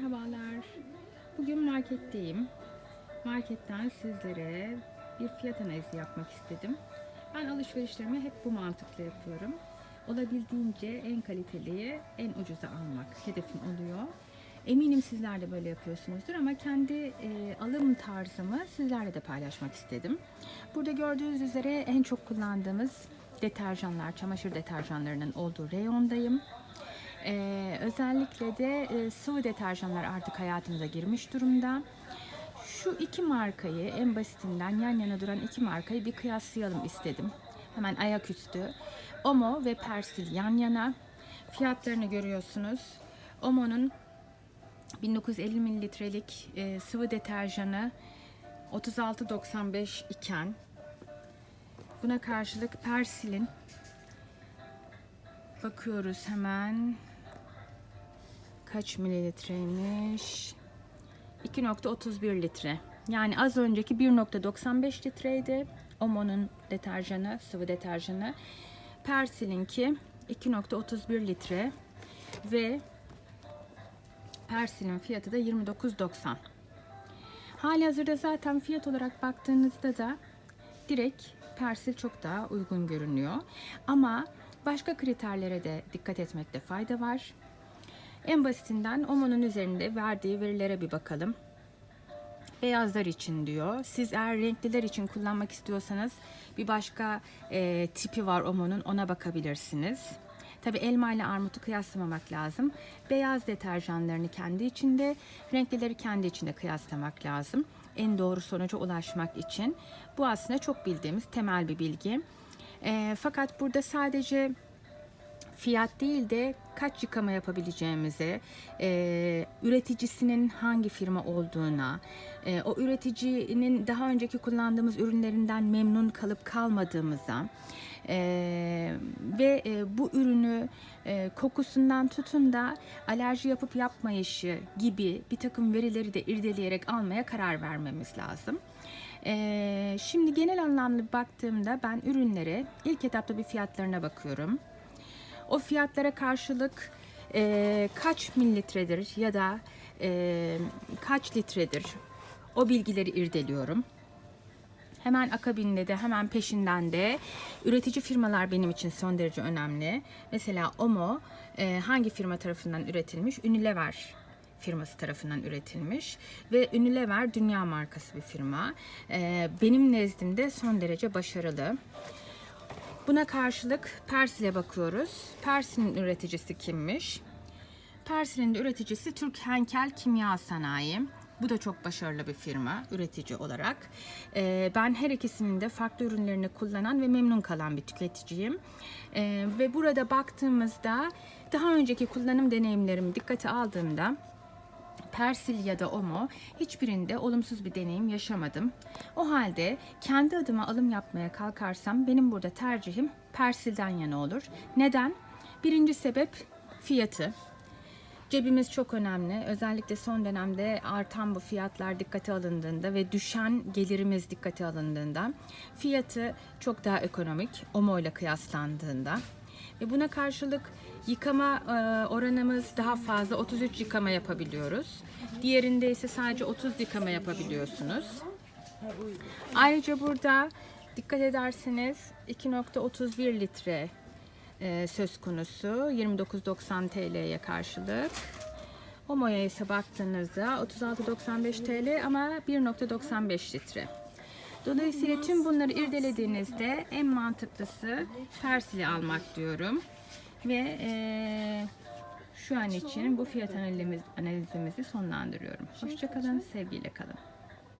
Merhabalar. Bugün marketteyim. Marketten sizlere bir fiyat analizi yapmak istedim. Ben alışverişlerimi hep bu mantıkla yapıyorum. Olabildiğince en kaliteliyi en ucuza almak hedefim oluyor. Eminim sizler de böyle yapıyorsunuzdur ama kendi e, alım tarzımı sizlerle de paylaşmak istedim. Burada gördüğünüz üzere en çok kullandığımız deterjanlar, çamaşır deterjanlarının olduğu reyondayım. Ee, özellikle de e, sıvı deterjanlar artık hayatımıza girmiş durumda. Şu iki markayı en basitinden yan yana duran iki markayı bir kıyaslayalım istedim. Hemen ayaküstü. Omo ve Persil yan yana. Fiyatlarını görüyorsunuz. Omo'nun 1950 mililitrelik e, sıvı deterjanı 36.95 iken buna karşılık Persil'in bakıyoruz hemen kaç mililitreymiş 2.31 litre. Yani az önceki 1.95 litreydi. Omo'nun deterjanı sıvı deterjanı. Persil'inki 2.31 litre ve Persil'in fiyatı da 29.90 Hali hazırda zaten fiyat olarak baktığınızda da direkt Persil çok daha uygun görünüyor. Ama başka kriterlere de dikkat etmekte fayda var. En basitinden Omo'nun üzerinde verdiği verilere bir bakalım. Beyazlar için diyor. Siz eğer renkliler için kullanmak istiyorsanız bir başka e, tipi var Omo'nun ona bakabilirsiniz. Tabi elma ile armutu kıyaslamamak lazım. Beyaz deterjanlarını kendi içinde, renklileri kendi içinde kıyaslamak lazım. En doğru sonuca ulaşmak için. Bu aslında çok bildiğimiz temel bir bilgi. E, fakat burada sadece fiyat değil de kaç yıkama yapabileceğimize, e, üreticisinin hangi firma olduğuna, e, o üreticinin daha önceki kullandığımız ürünlerinden memnun kalıp kalmadığımıza e, ve e, bu ürünü e, kokusundan tutun da alerji yapıp yapmayışı gibi bir takım verileri de irdeleyerek almaya karar vermemiz lazım. E, şimdi genel anlamda baktığımda ben ürünlere ilk etapta bir fiyatlarına bakıyorum. O fiyatlara karşılık e, kaç mililitredir ya da e, kaç litredir o bilgileri irdeliyorum. Hemen akabinde de hemen peşinden de üretici firmalar benim için son derece önemli. Mesela Omo e, hangi firma tarafından üretilmiş? Unilever firması tarafından üretilmiş ve Unilever dünya markası bir firma. E, benim nezdimde son derece başarılı. Buna karşılık Persil'e bakıyoruz. Persil'in üreticisi kimmiş? Persil'in de üreticisi Türk Henkel Kimya Sanayi. Bu da çok başarılı bir firma üretici olarak. Ee, ben her ikisinin de farklı ürünlerini kullanan ve memnun kalan bir tüketiciyim. Ee, ve burada baktığımızda daha önceki kullanım deneyimlerimi dikkate aldığımda Persil ya da Omo hiçbirinde olumsuz bir deneyim yaşamadım. O halde kendi adıma alım yapmaya kalkarsam benim burada tercihim Persil'den yana olur. Neden? Birinci sebep fiyatı. Cebimiz çok önemli. Özellikle son dönemde artan bu fiyatlar dikkate alındığında ve düşen gelirimiz dikkate alındığında fiyatı çok daha ekonomik Omo ile kıyaslandığında. Ve buna karşılık yıkama e, oranımız daha fazla 33 yıkama yapabiliyoruz. Diğerinde ise sadece 30 yıkama yapabiliyorsunuz. Ayrıca burada dikkat ederseniz 2.31 litre e, söz konusu 29.90 TL'ye karşılık. Omo'ya ise baktığınızda 36.95 TL ama 1.95 litre. Dolayısıyla tüm bunları irdelediğinizde en mantıklısı Persil'i almak diyorum. Ve eee, şu an için bu fiyat analizimizi sonlandırıyorum. Hoşçakalın, sevgiyle kalın.